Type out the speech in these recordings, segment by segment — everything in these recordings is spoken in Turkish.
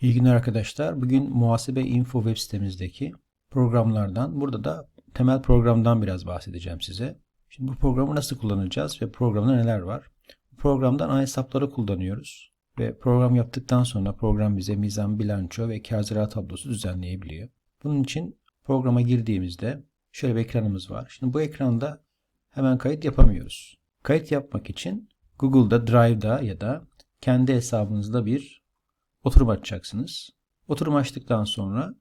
İyi günler arkadaşlar. Bugün Muhasebe Info web sitemizdeki programlardan, burada da temel programdan biraz bahsedeceğim size. Şimdi bu programı nasıl kullanacağız ve programda neler var? Programdan ana hesapları kullanıyoruz ve program yaptıktan sonra program bize mizan, bilanço ve kar zarar tablosu düzenleyebiliyor. Bunun için programa girdiğimizde şöyle bir ekranımız var. Şimdi bu ekranda hemen kayıt yapamıyoruz. Kayıt yapmak için Google'da Drive'da ya da kendi hesabınızda bir oturum açacaksınız. Oturum açtıktan sonra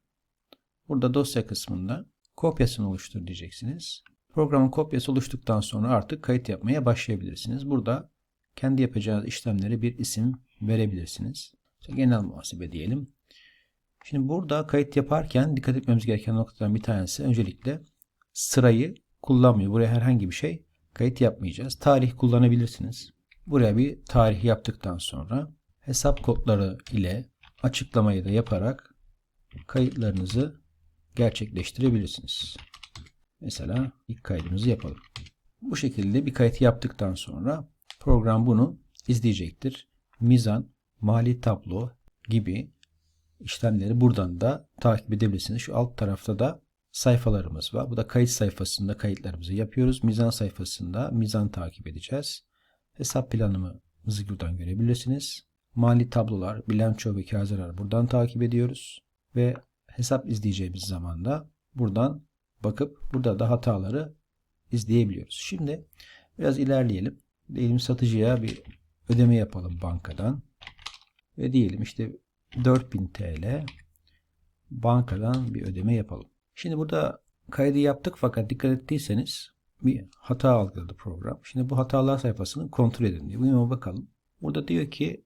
burada dosya kısmında kopyasını oluştur diyeceksiniz. Programın kopyası oluştuktan sonra artık kayıt yapmaya başlayabilirsiniz. Burada kendi yapacağınız işlemlere bir isim verebilirsiniz. İşte genel muhasebe diyelim. Şimdi burada kayıt yaparken dikkat etmemiz gereken noktadan bir tanesi öncelikle sırayı kullanmıyor. Buraya herhangi bir şey kayıt yapmayacağız. Tarih kullanabilirsiniz. Buraya bir tarih yaptıktan sonra hesap kodları ile açıklamayı da yaparak kayıtlarınızı gerçekleştirebilirsiniz. Mesela ilk kaydımızı yapalım. Bu şekilde bir kayıt yaptıktan sonra program bunu izleyecektir. Mizan, mali tablo gibi işlemleri buradan da takip edebilirsiniz. Şu alt tarafta da sayfalarımız var. Bu da kayıt sayfasında kayıtlarımızı yapıyoruz. Mizan sayfasında mizan takip edeceğiz. Hesap planımızı buradan görebilirsiniz. Mali tablolar, bilanço ve kar zarar buradan takip ediyoruz. Ve hesap izleyeceğimiz zaman da buradan bakıp burada da hataları izleyebiliyoruz. Şimdi biraz ilerleyelim. Diyelim satıcıya bir ödeme yapalım bankadan. Ve diyelim işte 4000 TL bankadan bir ödeme yapalım. Şimdi burada kaydı yaptık fakat dikkat ettiyseniz bir hata algıladı program. Şimdi bu hatalar sayfasını kontrol edin diyor. Buna bakalım. Burada diyor ki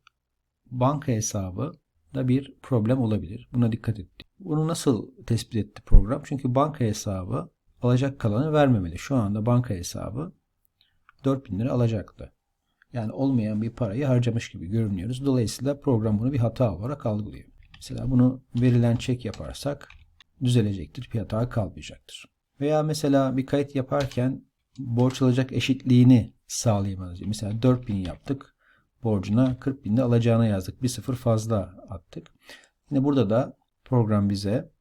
banka hesabı da bir problem olabilir. Buna dikkat et. Bunu nasıl tespit etti program? Çünkü banka hesabı alacak kalanı vermemeli. Şu anda banka hesabı 4000 lira alacaktı. Yani olmayan bir parayı harcamış gibi görünüyoruz. Dolayısıyla program bunu bir hata olarak algılıyor. Mesela bunu verilen çek yaparsak düzelecektir. Bir hata kalmayacaktır. Veya mesela bir kayıt yaparken borç alacak eşitliğini sağlayamayız. Mesela 4000 yaptık. Borcuna 40 binde alacağına yazdık. Bir sıfır fazla attık. Yine burada da program bize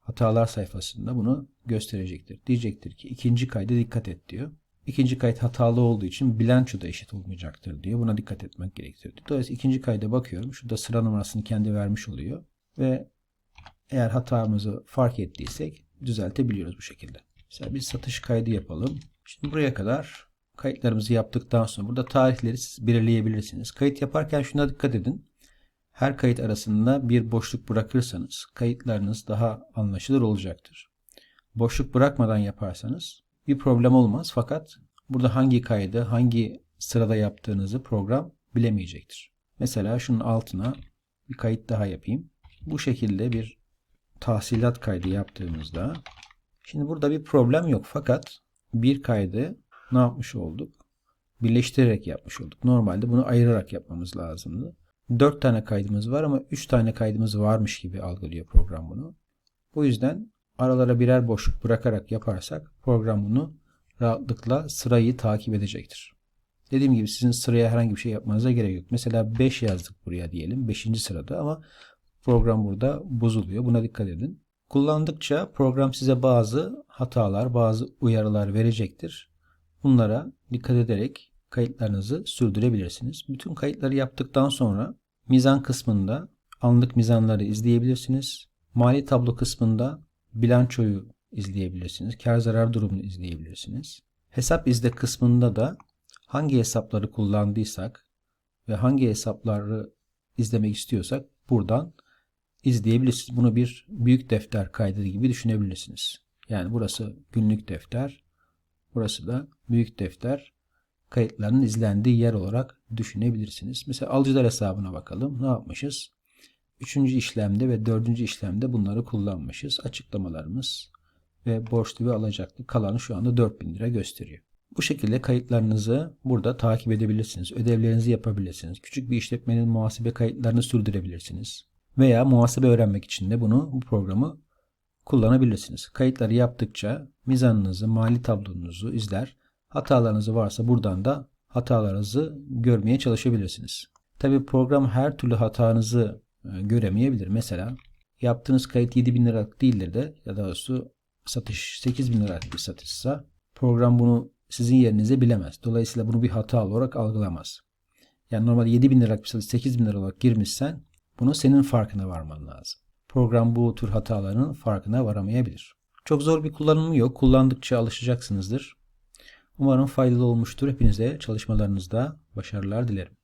hatalar sayfasında bunu gösterecektir. Diyecektir ki ikinci kayda dikkat et diyor. İkinci kayıt hatalı olduğu için bilanço da eşit olmayacaktır diyor. Buna dikkat etmek gerekir. Dolayısıyla ikinci kayda bakıyorum. Şurada sıra numarasını kendi vermiş oluyor. Ve eğer hatamızı fark ettiysek düzeltebiliyoruz bu şekilde. Mesela bir satış kaydı yapalım. Şimdi buraya kadar kayıtlarımızı yaptıktan sonra burada tarihleri siz belirleyebilirsiniz. Kayıt yaparken şuna dikkat edin. Her kayıt arasında bir boşluk bırakırsanız kayıtlarınız daha anlaşılır olacaktır. Boşluk bırakmadan yaparsanız bir problem olmaz fakat burada hangi kaydı hangi sırada yaptığınızı program bilemeyecektir. Mesela şunun altına bir kayıt daha yapayım. Bu şekilde bir tahsilat kaydı yaptığımızda şimdi burada bir problem yok fakat bir kaydı ne yapmış olduk? Birleştirerek yapmış olduk. Normalde bunu ayırarak yapmamız lazımdı. 4 tane kaydımız var ama 3 tane kaydımız varmış gibi algılıyor program bunu. Bu yüzden aralara birer boşluk bırakarak yaparsak program bunu rahatlıkla sırayı takip edecektir. Dediğim gibi sizin sıraya herhangi bir şey yapmanıza gerek yok. Mesela 5 yazdık buraya diyelim 5. sırada ama program burada bozuluyor. Buna dikkat edin. Kullandıkça program size bazı hatalar, bazı uyarılar verecektir. Bunlara dikkat ederek kayıtlarınızı sürdürebilirsiniz. Bütün kayıtları yaptıktan sonra mizan kısmında anlık mizanları izleyebilirsiniz. Mali tablo kısmında bilançoyu izleyebilirsiniz. Kar zarar durumunu izleyebilirsiniz. Hesap izle kısmında da hangi hesapları kullandıysak ve hangi hesapları izlemek istiyorsak buradan izleyebilirsiniz. Bunu bir büyük defter kaydı gibi düşünebilirsiniz. Yani burası günlük defter, burası da büyük defter kayıtlarının izlendiği yer olarak düşünebilirsiniz. Mesela alıcılar hesabına bakalım. Ne yapmışız? Üçüncü işlemde ve dördüncü işlemde bunları kullanmışız. Açıklamalarımız ve borçlu ve alacaklı kalanı şu anda 4000 lira gösteriyor. Bu şekilde kayıtlarınızı burada takip edebilirsiniz. Ödevlerinizi yapabilirsiniz. Küçük bir işletmenin muhasebe kayıtlarını sürdürebilirsiniz. Veya muhasebe öğrenmek için de bunu bu programı kullanabilirsiniz. Kayıtları yaptıkça mizanınızı, mali tablonuzu izler. Hatalarınız varsa buradan da hatalarınızı görmeye çalışabilirsiniz. Tabi program her türlü hatanızı e, göremeyebilir. Mesela yaptığınız kayıt 7000 liralık değildir de ya da doğrusu satış 8000 liralık bir satışsa program bunu sizin yerinize bilemez. Dolayısıyla bunu bir hata olarak algılamaz. Yani normalde 7000 liralık bir satış 8000 lira olarak girmişsen bunu senin farkına varman lazım. Program bu tür hataların farkına varamayabilir. Çok zor bir kullanımı yok. Kullandıkça alışacaksınızdır. Umarım faydalı olmuştur. Hepinize çalışmalarınızda başarılar dilerim.